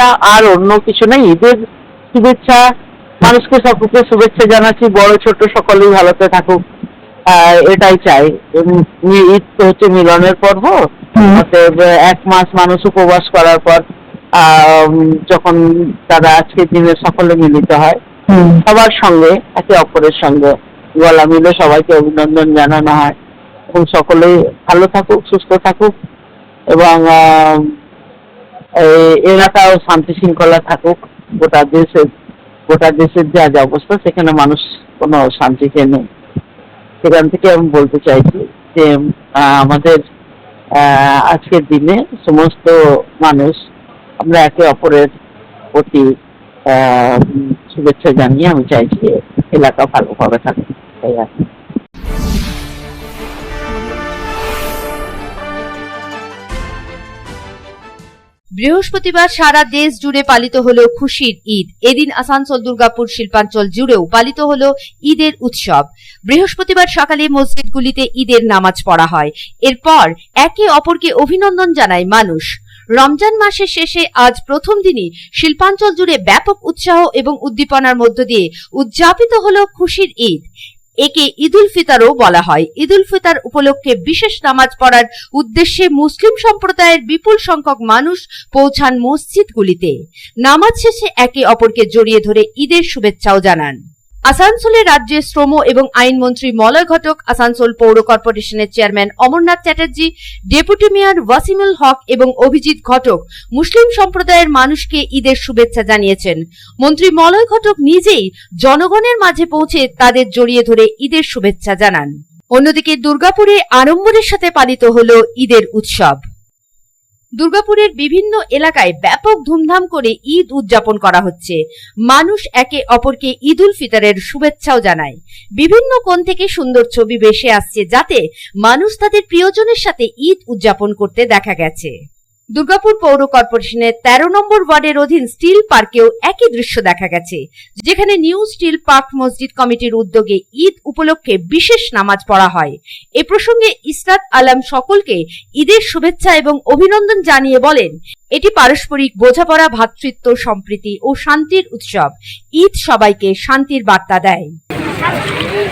না আর অন্য কিছু নেই। ঈদের শুভেচ্ছা মানুষকে সকলকে শুভেচ্ছা জানাচ্ছি। বড় ছোট সকলেই ভালোতে থাকুক। এটাই চাই। ঈদ তো হচ্ছে মিলনের পর্ব। অতএব এক মাস মানুষ উপবাস করার পর যখন তারা আজকের দিনে সকলে মিলিত হয় সবার সঙ্গে একে অপরের সঙ্গে গলা মিলে সবাইকে অভিনন্দন জানানো হয়। এবং সকলেই ভালো থাকুক সুস্থ থাকুক। এবং এলাকাও শান্তি শৃঙ্খলা থাকুক, গোটা দেশের গোটা দেশের যা যা অবস্থা, সেখানে মানুষ কোনো শান্তিতে নেই। সেখান থেকে আমি বলতে চাইছি যে আমাদের আজকের দিনে সমস্ত মানুষ, আমরা একে অপরের প্রতি শুভেচ্ছা জানিয়ে আমি চাইছি এলাকা ভালোভাবে থাকুক। তাই আর বৃহস্পতিবার সারা দেশ জুড়ে পালিত হল খুশির ঈদ। এদিন আসানসোল, দুর্গাপুর, শিল্পাঞ্চল জুড়েও পালিত হল ঈদের উৎসব। বৃহস্পতিবার সকালে মসজিদগুলিতে ঈদের নামাজ পড়া হয়। এরপর একে অপরকে অভিনন্দন জানায় মানুষ। রমজান মাসের শেষে আজ প্রথম দিনই শিল্পাঞ্চল জুড়ে ব্যাপক উৎসাহ এবং উদ্দীপনার মধ্য দিয়ে উদযাপিত হল খুশির ঈদ। একে ঈদুল ফিতরও বলা হয়। ঈদুল ফিতার উপলক্ষে বিশেষ নামাজ পড়ার উদ্দেশ্যে মুসলিম সম্প্রদায়ের বিপুল সংখ্যক মানুষ পৌঁছান মসজিদগুলিতে। নামাজ শেষে একে অপরকে জড়িয়ে ধরে ঈদের শুভেচ্ছাও জানান। আসানসোলের রাজ্যের শ্রম এবং আইনমন্ত্রী মলয় ঘটক, আসানসোল পৌর কর্পোরেশনের chairman Amarnath Chatterjee, deputy mayor Wasimul Haque এবং অভিজিৎ ঘটক মুসলিম সম্প্রদায়ের মানুষকে ঈদের শুভেচ্ছা জানিয়েছেন। মন্ত্রী মলয় ঘটক নিজেই জনগণের মাঝে পৌঁছে তাদের জড়িয়ে ধরে ঈদের শুভেচ্ছা জানান। অন্যদিকে দুর্গাপুরে আড়ম্বরের সাথে পালিত হল ঈদের উৎসব। দুর্গাপুরের বিভিন্ন এলাকায় ব্যাপক ধুমধাম করে ঈদ উদযাপন করা হচ্ছে। মানুষ একে অপরকে ঈদ উল ফিতরের শুভেচ্ছাও জানায়। বিভিন্ন কোণ থেকে সুন্দর ছবি ভেসে আসছে যাতে মানুষ তাদের প্রিয়জনের সাথে ঈদ উদযাপন করতে দেখা গেছে। দুর্গাপুর পৌর কর্পোরেশনের তেরো নম্বর ওয়ার্ডের অধীন স্টিল পার্কেও একই দৃশ্য দেখা গেছে, যেখানে নিউ স্টিল পার্ক মসজিদ কমিটির উদ্যোগে ঈদ উপলক্ষে বিশেষ নামাজ পড়া হয়। এ প্রসঙ্গে ইসরাত আলম সকলকে ঈদের শুভেচ্ছা এবং অভিনন্দন জানিয়ে বলেন, এটি পারস্পরিক বোঝাপড়া ভ্রাতৃত্ব সম্প্রীতি ও শান্তির উৎসব। ঈদ সবাইকে শান্তির বার্তা দেয়।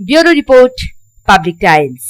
Bureau report public Times